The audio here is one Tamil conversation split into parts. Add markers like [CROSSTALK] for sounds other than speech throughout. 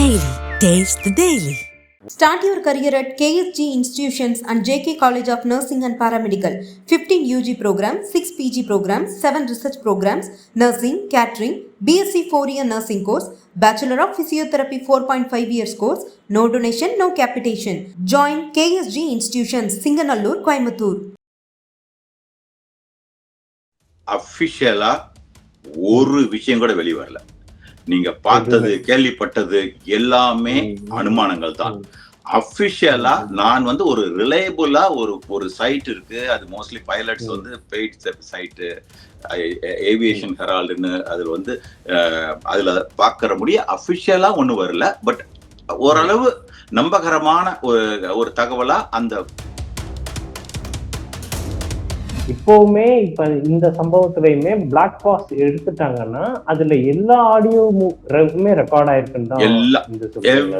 Daily. Taste the Daily. Start your career at KSG Institutions and JK College of Nursing and Paramedical. 15 UG programs, 6 PG programs, 7 research programs, nursing, catering, BSc 4-year nursing course, Bachelor of Physiotherapy 4.5 years course, no donation, no capitation. Join KSG Institutions, Singanallur, Coimbatore. அஃபிஷியலா ஒரு விஷயம் கூட வெளிய வரல நீங்க பார்த்தது கேள்விப்பட்டது எல்லாமே அனுமானங்கள் தான் அஃபிஷியலா நான் வந்து ஒரு ரிலையபிளா ஒரு ஒரு சைட் இருக்கு. அது மோஸ்ட்லி பைலட்ஸ் வந்து பெய்ட் சைட்டு ஏவியேஷன் ஹெரால்டுன்னு அதுல வந்து அதுல பார்க்கற முடிய அஃபிஷியலா ஒண்ணு வரல. பட் ஓரளவு நம்பகரமான ஒரு ஒரு தகவலா அந்த இப்பவுமே இப்ப இந்த சம்பவத்திலயுமே பிளாக் பாஸ் எடுத்துட்டாங்கன்னா அதுல எல்லா ஆடியோவுமே ரெக்கார்ட் ஆயிருக்குன்னு தான்?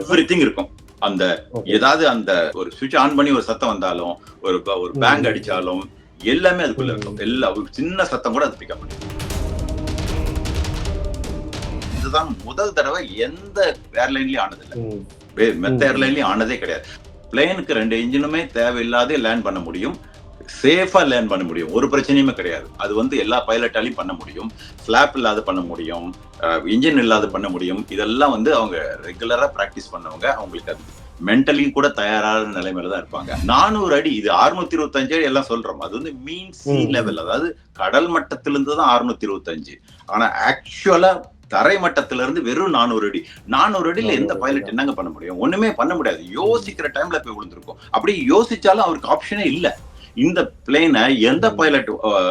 எவ்ரி இருக்கும் அந்த. ஏதாவது அந்த ஒரு சுவிட்ச் ஆன் பண்ணி ஒரு சத்தம் வந்தாலும் ஒரு ஒரு. பேங்க் அடிச்சாலும் எல்லாமே அதுக்குள்ள. இருக்கும் எல்லா ஒரு சின்ன சத்தம் கூட அது பிக்கப் பண்ணும் இதுதான் முதல் தடவை எந்த ஏர்லைன்லயும் ஆனது இல்ல ம், வே- மெத்த. ஏர்லைன்லயும் ஆனதே கிடையாது பிளேனுக்கு ரெண்டு இன்ஜினுமே தேவையில்லாத லேண்ட் பண்ண முடியும் சேஃபா லேண்ட் பண்ண முடியும். ஒரு பிரச்சனையுமே கிடையாது. அது வந்து எல்லா பைலட்டாலையும் பண்ண முடியும். ஃபிளாப் இல்லாத பண்ண முடியும். இன்ஜின் இல்லாத பண்ண முடியும். இதெல்லாம் வந்து அவங்க ரெகுலரா பிராக்டிஸ் பண்ணவங்க அவங்களுக்கு அது மென்டலி கூட தயாரான நிலைமையில தான் இருப்பாங்க. நானூறு அடி இது 625 இருபத்தஞ்சு அடி எல்லாம் சொல்றோம். அது வந்து மீன் சி. லெவல் அதாவது கடல் மட்டத்திலிருந்து தான் 625 இருபத்தஞ்சு. ஆனா ஆக்சுவலா தரை மட்டத்துல இருந்து வெறும் நானூறு அடி. நானூறு அடியில எந்த 400 பைலட் என்னங்க பண்ண முடியும்? ஒண்ணுமே பண்ண முடியாது. யோசிக்கிற டைம்ல போய் விழுந்திருக்கும். அப்படி யோசிச்சாலும் அவருக்கு ஆப்ஷனே இல்ல. இந்த பிளேனை எந்த. பைலட்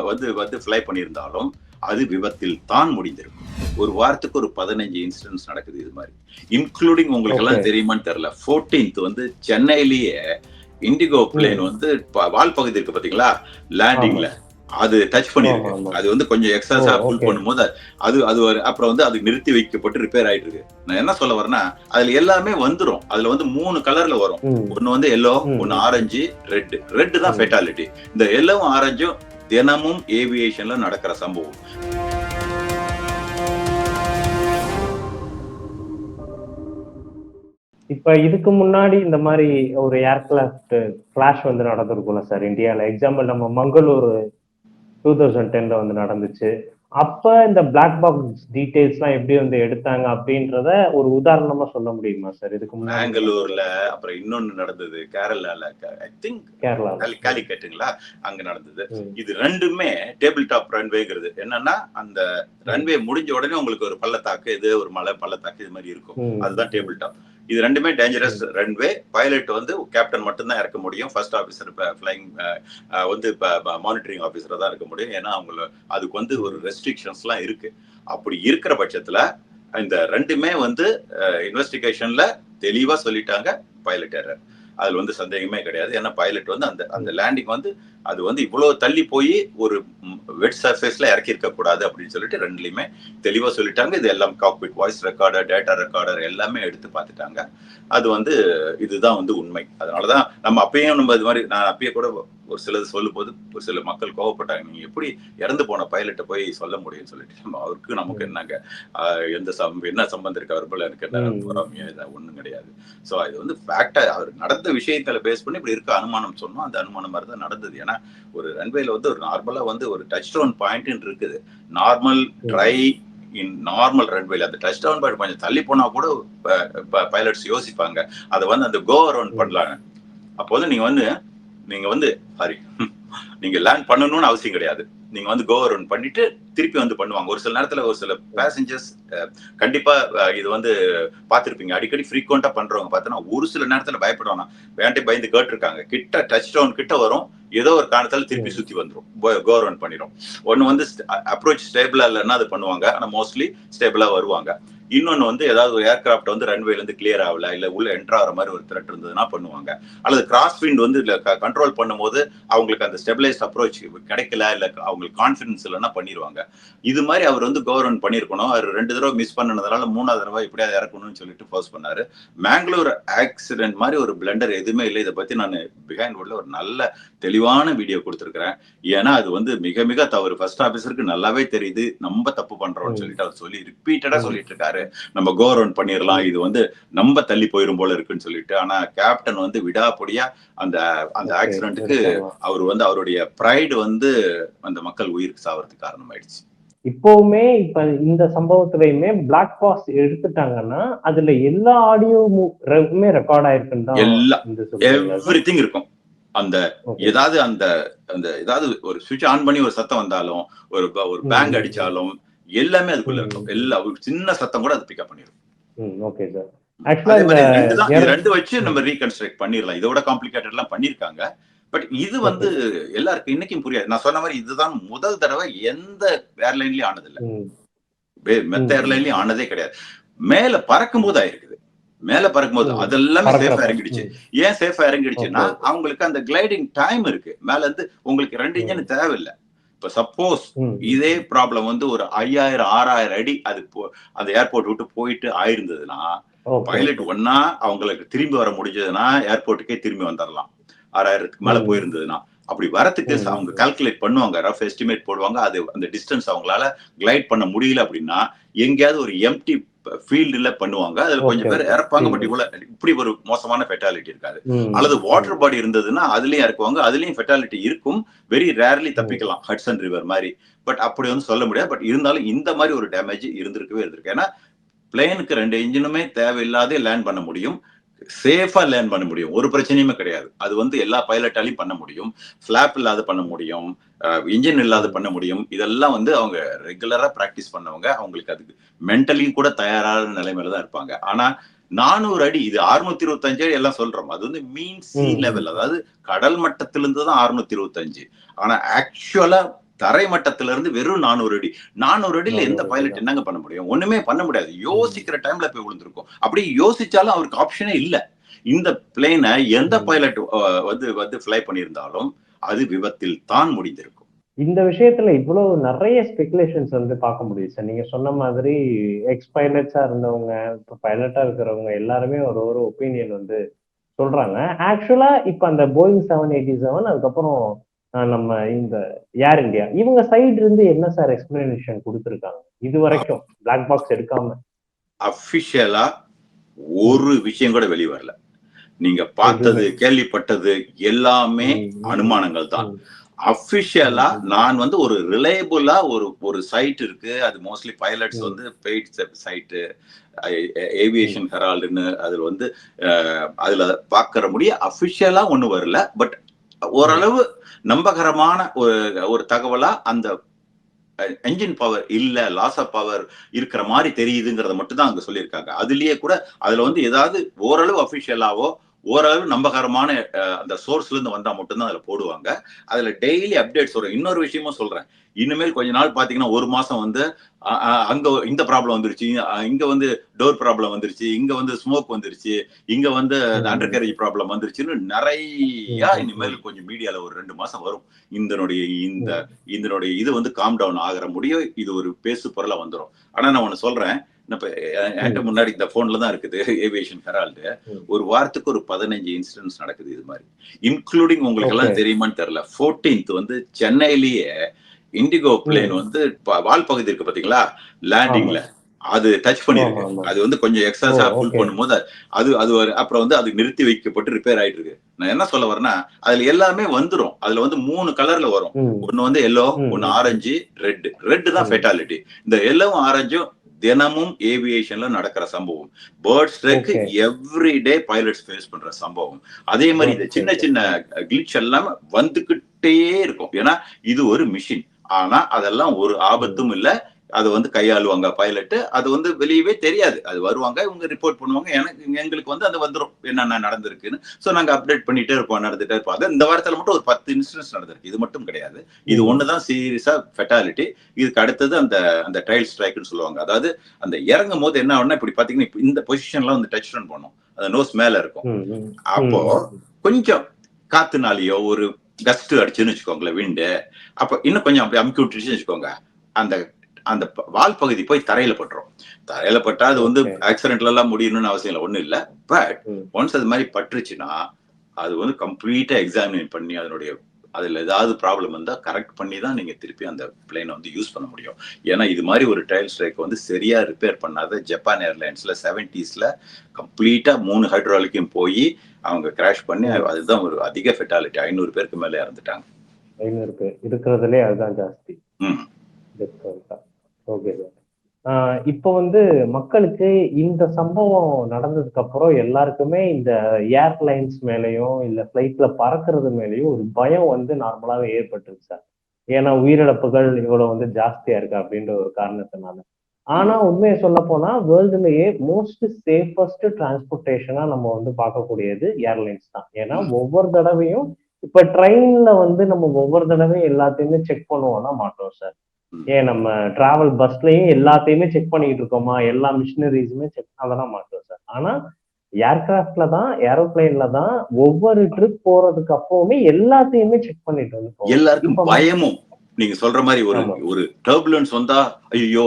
வந்து வந்து ஃப்ளை பண்ணியிருந்தாலும் அது விபத்தில் தான் முடிந்திருக்கும். ஒரு வாரத்துக்கு ஒரு பதினஞ்சு இன்சிடென்ட்ஸ் நடக்குது இது மாதிரி. இன்க்ளூடிங் உங்களுக்கு எல்லாம். தெரியுமான்னு தெரியல. 14th வந்து சென்னையிலேயே இண்டிகோ பிளேன் வந்து வால் பகுதி இருக்கு பாத்தீங்களா லேண்டிங்ல அது டச் பண்ணிருக்கு. அது வந்து கொஞ்சம் எக்ஸஸா புல். பண்ணும்போது அது அது ஒரு அப்புறம் வந்து அது நிறுத்தி வைக்கப்பட்டு ரிப்பேர் ஆயிட்டு இருக்கு நான் என்ன சொல்ல வரேன்னா அதுல எல்லாமே வந்துரும். அதுல வந்து மூணு கலர்ல வரும். ஒன்னு வந்து எல்லோ. ஒன்னு ஆரஞ்சு ரெட் ரெட் தான். ஃபெட்டாலிட்டி இந்த எல்லோவும் ஆரஞ்சும் தினமும் ஏவியேஷன்ல நடக்கிற சம்பவம். இப்ப இதுக்கு முன்னாடி இந்த மாதிரி ஒரு ஏர்கிராஃப்ட் கிளாஷ் வந்து நடந்திருக்கும்ல சார் இந்தியால. எக்ஸாம்பிள் நம்ம மங்களூர் டூ தௌசண்ட் டென்ல வந்து நடந்துச்சு. அப்ப இந்த பிளாக் பாக்ஸ் டீடைல்ஸ் எல்லாம் எப்படி வந்து எடுத்தாங்க அப்படின்றத ஒரு உதாரணமா சொல்ல முடியுமா சார்? இதுக்கு முன்னாடி. பெங்களூர்ல அப்புறம் இன்னொன்னு நடந்தது கேரளால ஐ திங்க் கேரளா காலிக்கட்டுங்களா? அங்க நடந்தது. இது ரெண்டுமே டேபிள் டாப் ரன்வேங்கிறது என்னன்னா அந்த ரன்வே முடிஞ்ச உடனே உங்களுக்கு ஒரு பள்ளத்தாக்கு இது ஒரு மலை பள்ளத்தாக்கு இது மாதிரி இருக்கும். அதுதான் டேபிள் டாப் இது ரெண்டுமே டேஞ்சரஸ் ரன்வே பைலட் வந்து கேப்டன் மட்டும்தான் இறக்க முடியும். ஃபர்ஸ்ட் ஆஃபீஸர் ஃபிளைங் வந்து மானிட்டரிங் ஆஃபீஸர் தான் இருக்க முடியும். ஏன்னா அவங்கள அதுக்கு வந்து ஒரு ரெஸ்ட்ரிக்ஷன்ஸ்லாம் இருக்கு. அப்படி இருக்கிற பட்சத்துல இந்த ரெண்டுமே வந்து இன்வெஸ்டிகேஷன்ல தெளிவா சொல்லிட்டாங்க பைலட் எரர் அதுல வந்து சந்தேகமே கிடையாது. ஏன்னா பைலட் வந்து அந்த அந்த லேண்டிங் வந்து அது வந்து இவ்வளவு தள்ளி போய் ஒரு வெட் சர்ஃபேஸ்ல இறக்கி இருக்க கூடாது அப்படின்னு சொல்லிட்டு ரெண்டுலயுமே தெளிவா சொல்லிட்டாங்க. இது எல்லாம் cockpit voice recorder data recorder எல்லாமே எடுத்து பார்த்துட்டாங்க. அது வந்து இதுதான் வந்து உண்மை. அதனாலதான் நம்ம அப்பயும் நம்ம இது மாதிரி நான் அப்பயே கூட ஒரு சிலது சொல்லும் போது ஒரு சில மக்கள் கோவப்பட்டாங்க. நீங்க எப்படி இறந்து போன பைலட்டை போய் சொல்ல முடியும்னு சொல்லிட்டு. நம்ம அவருக்கு நமக்கு என்னங்க? எந்த சம் என்ன சம்பந்தம் இருக்கு? அவர் போல எனக்கு என்ன ஒண்ணும் கிடையாது. சோ இது வந்து ஃபேக்டா அவர் நடந்த விஷயத்துல பேஸ் பண்ணி இப்படி இருக்க அனுமானம் சொன்னோம். அந்த அனுமானம் மாதிரி தான் நடந்தது. ஏன்னா ஒரு ரன்வேல வந்து ஒரு நார்மலா வந்து ஒரு டச் டவுன் பாயிண்ட் இருக்குது. நார்மல் ட்ரை இன் நார்மல் ரன்வேல அந்த டச் டவுன் பாயிண்ட் கொஞ்சம் தள்ளி போனா கூட பைலட்ஸ் யோசிப்பாங்க. அதை வந்து அந்த கோ அரௌண்ட் பண்ணலாங்க அப்போ வந்து நீங்க வந்து நீங்க வந்து சாரி [LAUGHS] நீங்க லேண்ட் பண்ணணும்னு அவசியம் கிடையாது. நீங்க வந்து கோ அரவுண்ட் பண்ணிட்டு திருப்பி வந்து பண்ணுவாங்க. ஒரு சில நேரத்துல ஒரு சில பேசஞ்சர்ஸ் கண்டிப்பா இது வந்து பார்த்திருப்பீங்க. அடிக்கடி ஃப்ரீக்வெண்டா பண்றவங்க பார்த்தோன்னா ஒரு சில நேரத்துல பயப்படுவாங்க. வேண்டி பயந்து கேட்டிருக்காங்க. கிட்ட டச் டவுன் கிட்ட வரும். ஏதோ ஒரு காரணத்தால திருப்பி சுத்தி வந்துரும். கோ அரவுண்ட் பண்ணிடும் ஒன்னு வந்து அப்ரோச் ஸ்டேபிளா இல்லைன்னா அது பண்ணுவாங்க. ஆனா மோஸ்ட்லி ஸ்டேபிளா வருவாங்க. இன்னொன்னு வந்து ஏதாவது ஒரு ஏர்கிராஃப்ட் வந்து ரன்வேல இருந்து கிளியர் ஆகல இல்ல உள்ள என்டர் ஆகிற மாதிரி ஒரு த்ரெட் இருந்ததுன்னா பண்ணுவாங்க. அல்லது கிராஸ் விண்ட் வந்து கண்ட்ரோல் பண்ணும்போது அவங்களுக்கு அந்த ஸ்டெபிளைஸ்ட் அப்ரோச் கிடைக்கல இல்ல அவங்களுக்கு கான்ஃபிடன்ஸ் இல்லைன்னா பண்ணிடுவாங்க இது மாதிரி அவர் வந்து கவர்மெண்ட் பண்ணியிருக்கணும் அவர் ரெண்டு தடவை மிஸ் பண்ணனதுனால மூணாவது தடவை இப்படியாவது இறக்கணும்னு சொல்லிட்டு போஸ்ட் பண்ணாரு. மேங்களூர் ஆக்சிடென்ட் மாதிரி ஒரு பிளண்டர் எதுவுமே இல்லை. இதை பத்தி நான் பிஹைண்ட் உள்ள ஒரு நல்ல தெளிவான வீடியோ கொடுத்துருக்கிறேன். ஏன்னா அது வந்து மிக மிக தவறு. ஃபர்ஸ்ட் ஆபீசருக்கு நல்லாவே தெரியுது. நம்ம தப்பு பண்றோம்னு. சொல்லிட்டு அவர் சொல்லி ரிப்பீட்டடா ம். சொல்லிட்டு இருக்காரு. சொல்றாரு நம்ம கோரவுன் பண்ணிடலாம் இது வந்து நம்ம தள்ளி போயிரும் போல இருக்குன்னு சொல்லிட்டு ஆனா கேப்டன் வந்து விடாப்படியா அந்த அந்த ஆக்சிடென்ட்டுக்கு இருக்கலாம். அவர் வந்து அவருடைய ப்ரைடு வந்து அந்த மக்கள் உயிருக்கு சாவறதுக்கு காரணமாயிடுச்சு இப்பவுமே இப்ப இந்த சம்பவத்திலயுமே பிளாக் பாஸ் எடுத்துட்டாங்கன்னா அதுல எல்லா ஆடியோவுமே ரெக்கார்ட் ஆயிருக்குன்னு. எவ்ரி இருக்கும் அந்த. ஏதாவது அந்த அந்த ஏதாவது ஒரு சுவிட்ச் ஆன் பண்ணி ஒரு சத்தம் வந்தாலும் ஒரு ஒரு பேங்க் அடிச்சாலும் எல்லாமே அதுக்குள்ள இருக்கும். எல்லா ஒரு சின்ன சத்தம் கூட அது பிக்கப் பண்ணிடும் ஓகே சார் ரெண்டு வச்சு நம்ம ரீகன்ஸ்ட்ரக்ட் பண்ணிடலாம் இதோட காம்ப்ளிகேட்டட் எல்லாம் பண்ணிருக்காங்க. பட் இது வந்து எல்லாருக்கும் இன்னைக்கும் புரியாது. நான் சொன்ன மாதிரி இதுதான் முதல் தடவை எந்த ஏர்லைன்லயும் ஆனதில்லை. ம், வே- மெத்த. ஏர்லைன்லயும் ஆனதே கிடையாது. மேல பறக்கும் போது ஆயிருக்குது. மேல பறக்கும் போது. அதெல்லாமே. சேஃபா இறங்கிடுச்சு ஏன் சேஃபா இறங்கிடுச்சுன்னா. அவங்களுக்கு அந்த கிளைடிங் டைம் இருக்கு. மேல இருந்து உங்களுக்கு ரெண்டு இன்ஜின் தேவையில்லை. இப்ப சப்போஸ் இதே ப்ராப்ளம் வந்து ஒரு ஐயாயிரம் ஆறாயிரம் அடி அது அந்த ஏர்போர்ட் விட்டு போயிட்டு ஆயிருந்ததுன்னா. பைலட் ஒன்னா அவங்களுக்கு திரும்பி வர முடிஞ்சதுன்னா ஏர்போர்ட்டுக்கே திரும்பி வந்துடலாம் ஆறாயிரத்துக்கு மேல. போயிருந்ததுன்னா அப்படி வரத்துக்கு. அவங்க கால்குலேட் பண்ணுவாங்க ரஃப் எஸ்டிமேட் போடுவாங்க அது அந்த டிஸ்டன்ஸ் அவங்களால கிளைட் பண்ண முடியல அப்படின்னா எங்கேயாவது ஒரு எம்டி ஃபீல்டுல பண்ணுவாங்க. அதுல கொஞ்சம் பேர். இறப்பாங்க. பட் இவ்வளவு இப்படி ஒரு மோசமான ஃபெட்டாலிட்டி இருக்காது. அல்லது வாட்டர் பாடி இருந்ததுன்னா அதுலயும் இறக்குவாங்க அதுலயும் ஃபெட்டாலிட்டி இருக்கும். வெரி ரேர்லி தப்பிக்கலாம் ஹட்சன் ரிவர் மாதிரி. பட் அப்படி வந்து சொல்ல முடியாது. பட் இருந்தாலும் இந்த மாதிரி ஒரு டேமேஜ் இருந்திருக்கவே இருந்திருக்கு. ஏன்னா பிளேனுக்கு ரெண்டு இன்ஜினுமே தேவையில்லாத லேண்ட் பண்ண முடியும். சேஃபா லேண்ட் பண்ண முடியும். ஒரு பிரச்சனையுமே கிடையாது. அது வந்து எல்லா பைலட்டாலையும் பண்ண முடியும். ஃபிளாப் இல்லாத பண்ண முடியும். இன்ஜின் இல்லாத பண்ண முடியும். இதெல்லாம் வந்து அவங்க ரெகுலரா பிராக்டிஸ் பண்ணவங்க அவங்களுக்கு அதுக்கு மென்டலியும் கூட தயாரான நிலைமையில தான் இருப்பாங்க. ஆனா நானூறு அடி இது அறுநூத்தி இருபத்தஞ்சு அடி எல்லாம் சொல்றோம். அது வந்து மீன் சி. லெவல் அதாவது கடல் மட்டத்திலிருந்து தான் அறுநூத்தி இருபத்தஞ்சு. ஆனா ஆக்சுவலா தரை மட்டத்துல இருந்து வெறும் நானூறு அடி. நானூறு அடியில எந்த 400 பைலட் என்னங்க பண்ண முடியும்? ஒண்ணுமே பண்ண முடியாது. யோசிக்கிற டைம்ல போய் விழுந்திருக்கும். அப்படி யோசிச்சாலும் அவருக்கு ஆப்ஷனே இல்ல. இந்த பிளேனை எந்த. பைலட் வந்து வந்து ஃபிளை பண்ணியிருந்தாலும் அது விபத்தில் தான் முடிந்திருக்கும். இந்த விஷயத்துல இவ்வளவு நிறைய ஸ்பெகுலேஷன்ஸ் வந்து பார்க்க முடியுது சார். நீங்க சொன்ன மாதிரி எக்ஸ் பைலட்ஸா இருந்தவங்க இப்போ பைலட்டா இருக்கிறவங்க எல்லாருமே ஒரு ஒரு ஒப்பீனியன் வந்து சொல்றாங்க. ஆக்சுவலா இப்ப அந்த போயிங் செவன் எயிட்டி செவன் அதுக்கப்புறம் நம்ம இந்த ஏர் இந்தியா இவங்க சைடு இருந்து என்ன சார் எக்ஸ்பிளனேஷன் கொடுத்துருக்காங்க? இது வரைக்கும் பிளாக் பாக்ஸ் எடுக்காம அபிஷியலா ஒரு விஷயம் கூட வெளிய வரல. நீங்க பார்த்தது கேள்விப்பட்டது எல்லாமே. அனுமானங்கள் தான். ம். நான் வந்து ஒரு ரிலையபிளா ஒரு ஒரு சைட் இருக்கு. அது மோஸ்ட்லி பைலட்ஸ். வந்து பெய்ட் சைட்டு ஏவியேஷன் ஹெரால்டுன்னு அதுல வந்து அதுல பாக்குற முடிய அபிஷியலா ஒண்ணு வரல. பட் ஓரளவு நம்பகரமான ஒரு ஒரு தகவலா அந்த என்ஜின் பவர் இல்ல லாஸ் ஆஃப் பவர் இருக்கிற மாதிரி தெரியுதுங்கிறத மட்டும் தான் அங்க சொல்லியிருக்காங்க. அதுலயே கூட அதுல வந்து ஏதாவது ஓரளவு அபிஷியலாவோ ஓரளவு நம்பகரமான அந்த சோர்ஸ்ல இருந்து வந்தா மட்டும்தான் அதுல போடுவாங்க. அதுல டெய்லி அப்டேட்ஸ் வரும். இன்னொரு விஷயமும் சொல்றேன். இனிமேல் கொஞ்ச நாள் பாத்தீங்கன்னா ஒரு மாசம் வந்து அங்க இந்த ப்ராப்ளம் வந்துருச்சு. இங்க வந்து டோர் ப்ராப்ளம் வந்துருச்சு. இங்க வந்து ஸ்மோக் வந்துருச்சு. இங்க வந்து. அண்டர் கேரேஜ் ப்ராப்ளம் வந்துருச்சுன்னு நிறைய இனிமேல் கொஞ்சம் மீடியால ஒரு ரெண்டு மாசம் வரும். இதனுடைய இந்த இதனுடைய இது வந்து காம் டவுன் ஆகிற முடியும் இது ஒரு பேசு பொருளா வந்துரும். ஆனா நான் ஒண்ணு சொல்றேன். இப்ப முன்னாடி இந்த போன்ல தான் இருக்குது ஏவியேஷன் ஹெரால்டு. ஒரு வாரத்துக்கு ஒரு பதினஞ்சு இன்சிடென்ட்ஸ் நடக்குது இது மாதிரி. இன்க்ளூடிங் உங்களுக்கு எல்லாம். தெரியுமான்னு தெரியல. 14th வந்து சென்னையிலேயே இண்டிகோ பிளேன் வந்து வால் பகுதி இருக்கு பாத்தீங்களா? லேண்டிங்ல அது டச் பண்ணிருக்கு. அது வந்து கொஞ்சம் எக்ஸஸா ஃபுல். பண்ணும்போது அது அது அப்புறம் வந்து அது நிறுத்தி வைக்கப்பட்டு ரிப்பேர் ஆயிட்டு இருக்கு நான் என்ன சொல்ல வரேன்னா அதுல எல்லாமே வந்துரும். அதுல வந்து மூணு கலர்ல வரும். ஒன்னு வந்து எல்லோ. ஒன்னு ஆரஞ்சு ரெட் ரெட் தான். ஃபெட்டாலிட்டி இந்த எல்லோவும் ஆரஞ்சும் தினமும் ஏவியேஷன்ல நடக்கிற சம்பவம். Bird strike. Every day pilots face பண்ற சம்பவம். அதே மாதிரி இந்த. சின்ன சின்ன கிளிச் எல்லாம் வந்துகிட்டே இருக்கும். ஏன்னா இது ஒரு மிஷின் ஆனா அதெல்லாம் ஒரு ஆபத்தும் இல்ல. அது வந்து கையாளுவாங்க பைலட் அது வந்து வெளியவே தெரியாது. அது வருவாங்க இவங்க ரிப்போர்ட் பண்ணுவாங்க. எனக்கு எங்களுக்கு வந்து அது வந்துரும். என்னென்ன நடந்திருக்குன்னு. சோ நாங்க அப்டேட் பண்ணிட்டே இருப்போம் நடந்துட்டே இருப்போம். அது இந்த வாரத்துல மட்டும் ஒரு பத்து இன்சிடென்ட்ஸ் நடந்திருக்கு. இது மட்டும் கிடையாது. இது ம். ஒண்ணுதான் சீரியஸா ஃபெட்டாலிட்டி இதுக்கு அடுத்தது அந்த அந்த ட்ரையல் ஸ்ட்ரைக்னு சொல்லுவாங்க. அதாவது அந்த இறங்கும் போது என்ன ஆகும்னா இப்படி பாத்தீங்கன்னா இப்ப இந்த பொசிஷன்ல வந்து டச் ரன் பண்ணும். அந்த நோஸ் மேல இருக்கும். அப்போ கொஞ்சம் காத்துனாலேயோ ஒரு கஸ்ட் அடிச்சுன்னு வச்சுக்கோங்களேன் விண்டு அப்ப இன்னும் கொஞ்சம் அப்படி அமுக்கி விட்டுருச்சுன்னு வச்சுக்கோங்க. அந்த அந்த வால் பகுதி போய் தரையில பட்டுரும். தரையில பட்டா அது வந்து. ஆக்சிடென்ட்ல எல்லாம் முடியணும்னு அவசியம் இல்லை. ஒண்ணும் இல்ல. பட். ஒன்ஸ் அது மாதிரி பட்டுருச்சுன்னா அது வந்து கம்ப்ளீட்டா எக்ஸாமின் பண்ணி அதனுடைய அதுல ஏதாவது ப்ராப்ளம் இருந்தா கரெக்ட் பண்ணி தான் நீங்க திருப்பி அந்த பிளேனை வந்து யூஸ் பண்ண முடியும். ஏன்னா இது மாதிரி ஒரு டைல் ஸ்ட்ரைக் வந்து சரியா ரிப்பேர் பண்ணாத ஜப்பான் ஏர்லைன்ஸ்ல செவன்டிஸ்ல கம்ப்ளீட்டா மூணு ஹைட்ராலிக்கும் போய் அவங்க கிராஷ் பண்ணி அதுதான் ஒரு அதிக ஃபெட்டாலிட்டி ஐநூறு பேருக்கு மேல இறந்துட்டாங்க. ஐநூறு பேர். இருக்கிறதுலே அதுதான் ஜாஸ்தி. ம். ஓகே சார் இப்போ வந்து மக்களுக்கு இந்த சம்பவம் நடந்ததுக்கு அப்புறம் எல்லாருக்குமே இந்த ஏர்லைன்ஸ் மேலேயும் இல்லை ஃப்ளைட்ல பறக்கிறது மேலேயும் ஒரு பயம் வந்து நார்மலாவே ஏற்பட்டுருக்கு சார். ஏன்னா உயிரிழப்புகள் இவ்வளவு வந்து ஜாஸ்தியா இருக்கு அப்படின்ற ஒரு காரணத்தினால. ஆனா உண்மையை சொல்ல போனா வேர்ல்டுலயே மோஸ்ட் சேஃபஸ்ட் டிரான்ஸ்போர்ட்டேஷனா நம்ம வந்து பார்க்கக்கூடியது ஏர்லைன்ஸ் தான். ஏன்னா ஒவ்வொரு தடவையும் இப்ப ட்ரெயின்ல வந்து நம்ம ஒவ்வொரு தடவையும் எல்லாத்தையுமே செக் பண்ணுவோம்னா மாட்டோம் சார். ஏன் நம்ம டிராவல் பஸ்லயும் எல்லாத்தையுமே செக் பண்ணிட்டு இருக்கோமா? எல்லா மிஷினரிஸுமே செக் அதெல்லாம் மாட்டோம் சார் ஆனா ஏர்கிராஃப்ட்ல தான் ஏரோப்ளைன்ல தான் ஒவ்வொரு ட்ரிப் போறதுக்கு அப்பவுமே எல்லாத்தையுமே செக் பண்ணிட்டு வந்து. எல்லாருக்கும் பயமும். நீங்க சொல்ற மாதிரி ஒரு. ஒரு டர்புலன்ஸ் வந்தா ஐயோ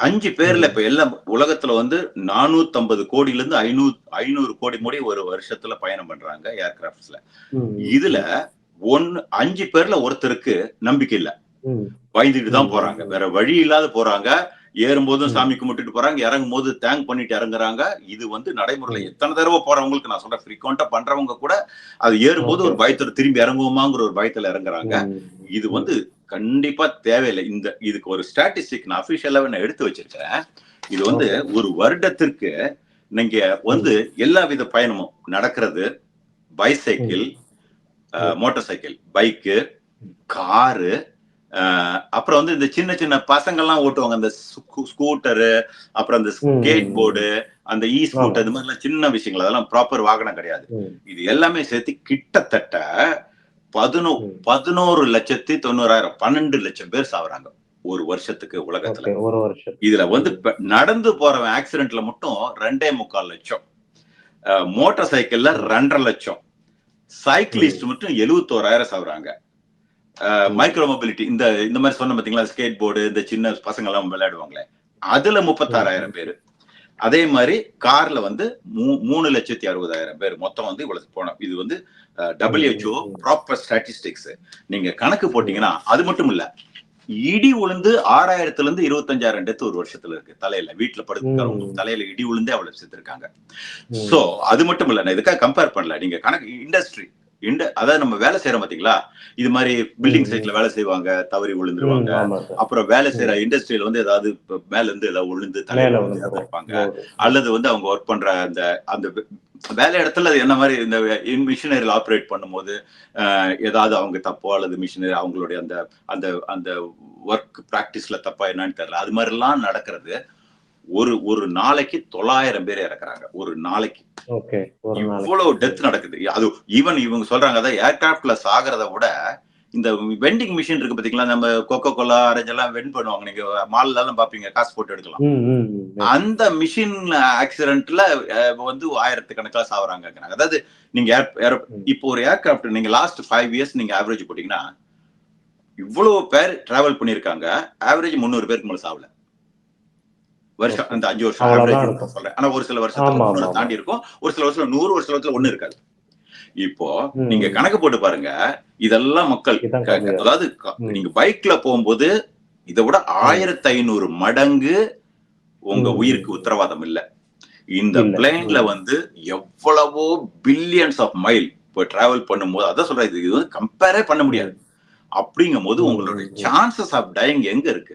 அஞ்சு பேர்ல இப்ப எல்லாம் உலகத்துல வந்து 450 கோடியில இருந்து ஐநூறு ஐநூறு கோடி முடி ஒரு வருஷத்துல பயணம் பண்றாங்க ஏர்கிராஃப்ட்ஸ்ல இதுல ஒன்னு அஞ்சு பேர்ல ஒருத்தருக்கு நம்பிக்கை இல்ல. பயந்துட்டு தான். போறாங்க. வேற வழி இல்லாத போறாங்க. ஏறும்போதும். சாமி கும்பிட்டுட்டு போறாங்க. இறங்கும் போது தேங்க் பண்ணிட்டு இறங்குறாங்க. இது வந்து நடைமுறையில எத்தனை தடவை போறவங்களுக்கு நான் சொல்றேன். ஃப்ரீக்வெண்டா பண்றவங்க கூட அது ஏறும்போது ஒரு. பயத்துல திரும்பி இறங்குவோமாங்கிற ஒரு பயத்துல இறங்குறாங்க. இது வந்து கண்டிப்பா தேவையில்லை. இந்த இதுக்கு ஒரு ஸ்டாட்டிஸ்டிக் நான் அபிஷியலாவே நான் எடுத்து வச்சிருக்கேன் இது வந்து ஒரு வருடத்திற்கு நீங்க வந்து எல்லா வித பயணமும் நடக்கிறது. Bicycle motor cycle bike car அப்புறம் வந்து இந்த சின்ன சின்ன பசங்கள்லாம் ஓட்டுவாங்க. அந்த ஸ்கூட்டரு அப்புறம் அந்த ஸ்கேட் போர்டு அந்த இ ஸ்கூட்டர் இந்த மாதிரிலாம் சின்ன விஷயங்கள். அதெல்லாம் ப்ராப்பர் வாகனம் கிடையாது. இது எல்லாமே சேர்த்து கிட்டத்தட்ட பதினோ. பதினோரு லட்சத்தி தொண்ணூறாயிரம் பன்னெண்டு லட்சம் பேர் சாவறாங்க ஒரு வருஷத்துக்கு உலகத்துல. ஒரு வருஷம். இதுல வந்து நடந்து போறவன் ஆக்சிடென்ட்ல மட்டும் ரெண்டே முக்கால் லட்சம். மோட்டார் சைக்கிள்ல ரெண்டரை லட்சம். சைக்கிளிஸ்ட் மட்டும் எழுவத்தோராயிரம் சாவறாங்க. மைக்ரோ மொபிலிட்டி இந்த இந்த மாதிரி சொன்ன பாத்தீங்களா ஸ்கேட் போர்டு இந்த சின்ன பசங்க எல்லாம் விளையாடுவாங்களே அதுல முப்பத்தாறாயிரம் பேர். அதே மாதிரி கார்ல வந்து மூ- மூணு லட்சத்தி அறுபதாயிரம் பேர். மொத்தம் வந்து இவ்வளவு போனோம். இது வந்து டபிள்யூஹெச்ஓ ப்ராப்பர் ஸ்டாட்டிஸ்டிக்ஸ் நீங்க கணக்கு போட்டீங்கன்னா அது மட்டும் இல்ல இடி உளுந்து ஆறாயிரத்துல இருந்து இருபத்தஞ்சாயிரம் டெத் ஒரு வருஷத்துல இருக்கு. தலையில வீட்டுல படுத்துக்கிறவங்க. தலையில இடி உளுந்தே அவ்வளவு செத்துருக்காங்க. சோ அது மட்டும் இல்ல நான் இதுக்காக கம்பேர் பண்ணல. நீங்க கணக்கு இண்டஸ்ட்ரி இந்த அதாவது நம்ம வேலை செய்யறோம் பாத்தீங்களா? இது மாதிரி பில்டிங். சைட்ல வேலை செய்வாங்க தவறி விழுந்துருவாங்க. அப்புறம் வேலை செய்யற இண்டஸ்ட்ரியில வந்து ஏதாவது மேல இருந்து ஏதாவது விழுந்து தலையில வந்து போகுது. அல்லது வந்து அவங்க ஒர்க் பண்ற அந்த அந்த வேலை இடத்துல அது என்ன மாதிரி இந்த மிஷினரியில் ஆப்ரேட் பண்ணும்போது ஏதாவது அவங்க தப்போ அல்லது மிஷினரி அவங்களுடைய அந்த அந்த அந்த ஒர்க் பிராக்டிஸ்ல தப்பா என்னன்னு தெரியல. அது மாதிரி எல்லாம் நடக்கிறது. ஒரு ஒரு நாளைக்கு தொள்ளாயிரம் பேர் இறக்குறாங்க. ஒரு நாளைக்கு. இவ்வளவு டெத் நடக்குது. அது ஈவன் இவங்க சொல்றாங்க அதான் ஏர்கிராஃப்ட்ல சாகிறத விட இந்த வெண்டிங் மிஷின் இருக்கு பாத்தீங்களா நம்ம கொக்கோ கோலா ஆரஞ்சு எல்லாம் வெண்ட் பண்ணுவாங்க. நீங்க மால்ல எல்லாம் பாப்பீங்க காசு போட்டு எடுக்கலாம். அந்த மிஷின் ஆக்சிடென்ட்ல வந்து ஆயிரத்து கணக்கில் சாவறாங்க அதாவது நீங்க ம். இப்போ ஒரு ஏர்கிராஃப்ட் நீங்க லாஸ்ட் ஃபைவ் இயர்ஸ் நீங்க ஆவரேஜ் போட்டீங்கன்னா இவ்வளவு பேர் டிராவல் பண்ணிருக்காங்க ஆவரேஜ் முந்நூறு பேருக்கு மேல சாவல. வருஷம் அந்த அஞ்சு வருஷம். சொல்றேன் ஆனா ஒரு சில வருஷத்துல. தாண்டி இருக்கும் ஒரு சில வருஷத்துல நூறு ஒரு சில வருஷத்துல ஒண்ணு இருக்காது இப்போ. நீங்க கணக்கு போட்டு பாருங்க இதெல்லாம் மக்கள் அதாவது. நீங்க பைக்ல போகும்போது இதை விட ஆயிரத்தி ஐநூறு மடங்கு உங்க. உயிருக்கு உத்தரவாதம் இல்ல இந்த. பிளேன்ல. வந்து எவ்வளவோ பில்லியன்ஸ் ஆஃப் மைல் இப்போ டிராவல் பண்ணும்போது அதான் சொல்றேன் இது வந்து கம்பேரே பண்ண முடியாது அப்படிங்கும் போது ம். சான்சஸ் ஆஃப் டயங் எங்க இருக்கு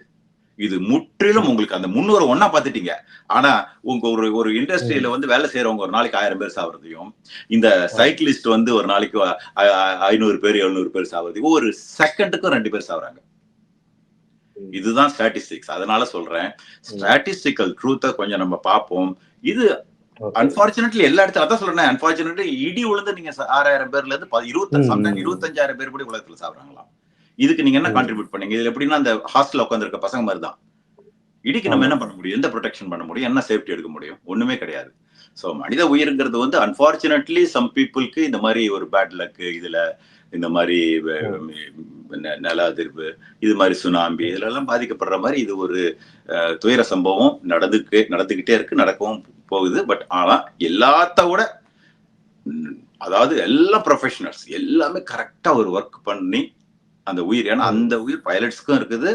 இது முற்றிலும் உங்களுக்கு அந்த முன்னூறு ஒன்னா பாத்துட்டீங்க ஆனா உங்க ஒரு ஒரு இண்டஸ்ட்ரியில வந்து வேலை செய்யறவங்க ஒரு நாளைக்கு ஆயிரம் பேர் சாவறதையும் இந்த சைக்கிளிஸ்ட் வந்து ஒரு நாளைக்கு ஐநூறு பேர் எழுநூறு பேர் சாவறதையும் ஒரு செகண்டுக்கும் ரெண்டு பேர் சாவறாங்க. இதுதான் ஸ்டாட்டிஸ்டிக்ஸ் அதனால சொல்றேன். ஸ்டாட்டிஸ்டிக்கல் ட்ரூத்தை கொஞ்சம் நம்ம பார்ப்போம். இது. அன்பார்ச்சுனேட்லி எல்லா இடத்துல அதான் சொல்றேன் அன்பார்ச்சுனேட்லி இடி விழுந்து நீங்க ஆறாயிரம் பேர்ல இருந்து இருபத்தஞ்சு. இருபத்தஞ்சாயிரம் பேர் கூட உலகத்துல சாப்பிடுறாங்களாம் இதுக்கு நீங்க என்ன. கான்ட்ரிபியூட் பண்ணீங்க? இதுல எப்படின்னா அந்த ஹாஸ்டல்ல உட்காந்துருக்க பசங்க மாதிரி தான் இடிக்கு நம்ம. என்ன பண்ண முடியும்? எந்த ப்ரொடெக்ஷன் பண்ண முடியும்? என்ன சேஃப்டி எடுக்க முடியும்? ஒண்ணுமே கிடையாது. சோ மனித உயிருங்கிறது வந்து அன்பார்ச்சுனேட்லி சம் பீப்புளுக்கு இந்த மாதிரி ஒரு பேட் லக் இதுல இந்த மாதிரி நில அதிர்வு இது மாதிரி சுனாமி இதுல எல்லாம் பாதிக்கப்படுற மாதிரி இது ஒரு துயர சம்பவம் நடந்துக்கு நடந்துகிட்டே இருக்கு நடக்கவும் போகுது. பட் ஆனா எல்லாத்த விட அதாவது எல்லா ப்ரொஃபஷனல்ஸ் எல்லாமே கரெக்டா ஒரு ஒர்க் பண்ணி அந்த உயிர். ஏன்னா அந்த உயிர் பைலட்ஸ்க்கும் இருக்குது.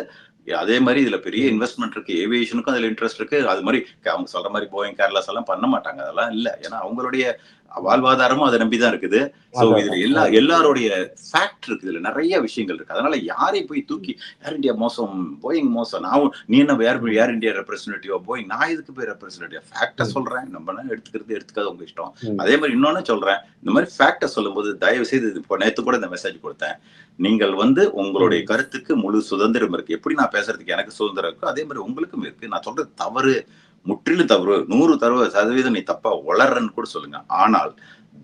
அதே மாதிரி இதுல பெரிய இன்வெஸ்ட்மெண்ட் இருக்கு. ஏவியேஷனுக்கும் அதுல இன்ட்ரெஸ்ட் இருக்கு. அது மாதிரி அவங்க சொல்ற மாதிரி போயிங் கேர்லாஸ் எல்லாம் பண்ண மாட்டாங்க. அதெல்லாம் இல்ல. ஏன்னா அவங்களுடைய வாழ்வாதாரமும் அதை நம்பிதான் இருக்குது. சோ. இதுல எல்லா எல்லாருடைய ஃபேக்ட் இருக்கு இதுல நிறைய விஷயங்கள் இருக்கு. அதனால யாரையும் போய் தூக்கி ஏர் இந்தியா மோசம் போயிங் மோசம் நான் நீ என்ன ஏர் ஏர் இந்தியா ரெப்ரஸன்டேட்டிவா போயிங் நான் இதுக்கு போய் ரெப்ரஸன்டேட்டிவ் ஃபேக்ட சொல்றேன். நம்ம எடுத்துக்கிறது எடுத்துக்காத உங்க இஷ்டம். அதே மாதிரி இன்னொன்னு சொல்றேன். இந்த மாதிரி ஃபேக்ட சொல்லும்போது தயவு செய்து இப்போ நேத்து கூட இந்த மெசேஜ் கொடுத்தேன். நீங்கள் வந்து உங்களுடைய கருத்துக்கு முழு சுதந்திரம் இருக்கு. எப்படி நான் பேசுறதுக்கு எனக்கு சுதந்திரம் இருக்கு அதே மாதிரி உங்களுக்கும் இருக்கு. நான் சொல்றது தவறு. முற்றிலும் தவறு. நூறு தவறு சதவீதம் நீ தப்பா வளர்றன்னு கூட சொல்லுங்க. ஆனால்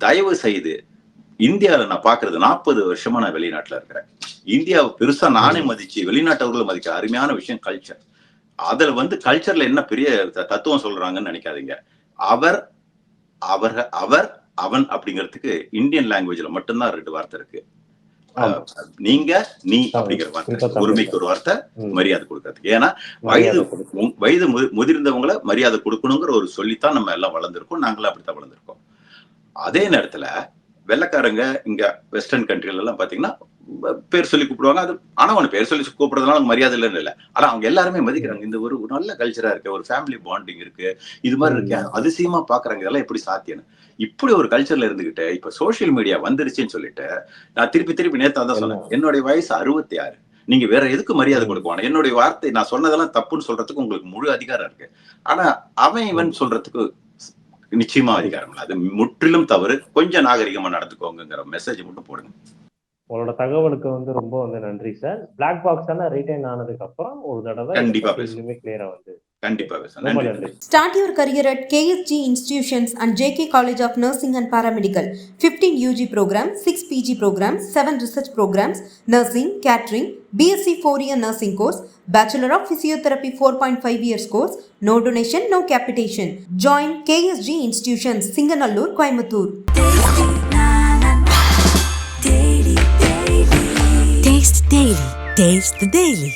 தயவு செய்து இந்தியாவில நான் பாக்குறது நாற்பது வருஷமா நான் வெளிநாட்டுல இருக்கிறேன். இந்தியாவை பெருசா நானே மதிச்சு வெளிநாட்டவர்களை மதிக்க அருமையான விஷயம் கல்ச்சர் அதுல வந்து கல்ச்சர்ல என்ன பெரிய தத்துவம் சொல்றாங்கன்னு நினைக்காதீங்க. அவர் அவர் அவர் அவன் அப்படிங்கிறதுக்கு இந்தியன் லாங்குவேஜ்ல மட்டும்தான் ரெண்டு வார்த்தை இருக்கு. நீங்க நீ அப்படிங்கிற வார்த்தை. உரிமைக்கு ஒரு வார்த்தை. மரியாதை கொடுக்கறதுக்கு. ஏன்னா வயது வயது முதிர்ந்தவங்கள மரியாதை கொடுக்கணுங்கிற ஒரு சொல்லித்தான் நம்ம எல்லாம் வளர்ந்துருக்கோம். நாங்களும் அப்படித்தான் வளர்ந்துருக்கோம். அதே நேரத்துல வெள்ளைக்காரங்க இங்க வெஸ்டர்ன் கண்ட்ரில எல்லாம் பாத்தீங்கன்னா பேர் சொல்லி கூப்பிடுவாங்க. அது ஆனா அவனை பேர் சொல்லி கூப்பிடுறதுனால மரியாதை இல்லைன்னு இல்லை. ஆனா அவங்க எல்லாருமே மதிக்கிறாங்க. இந்த ஒரு நல்ல கல்ச்சரா இருக்கு. ஒரு ஃபேமிலி பாண்டிங் இருக்கு. இது மாதிரி இருக்கு. அதிசயமா பாக்குறாங்க. இதெல்லாம் எப்படி சாத்தியம் இப்படி ஒரு கல்ச்சர்ல இருந்துகிட்டு இப்ப சோஷியல் மீடியா வந்துருச்சுன்னு சொல்லிட்டு நான் திருப்பி திருப்பி நேத்தா தான் சொன்னேன். என்னுடைய வயசு அறுபத்தி ஆறு நீங்க வேற எதுக்கு மரியாதை கொடுக்குவாங்க என்னுடைய வார்த்தை நான் சொன்னதெல்லாம் தப்புன்னு சொல்றதுக்கு உங்களுக்கு முழு அதிகாரம் இருக்கு. ஆனா அவன் இவன் சொல்றதுக்கு நிச்சயமா அதிகாரம் இல்லை. அது முற்றிலும் தவறு. கொஞ்சம் நாகரிகமா நடந்துக்கோங்கிற மெசேஜ் மட்டும் போடுங்க. உங்களோட தகவலுக்கு வந்து ரொம்ப வந்து நன்றி சார் பிளாக் பாக்ஸ் எல்லாம் ரீட்டைன் ஆனதுக்கு அப்புறம் ஒரு தடவை கண்டிப்பா கிளியரா வந்து கண்டிப்பா பேசுறேன் ரொம்ப நன்றி நன்றி Start your career at KSG Institutions and JK College of Nursing and Paramedical. 15 UG program, 6 PG programs, 7 research programs, nursing, catering, BSc 4-year nursing course, Bachelor of Physiotherapy 4.5 years course, no donation, no capitation. Join KSG Institutions, Singanallur, Coimbatore. Taste the Daily. Taste the Daily.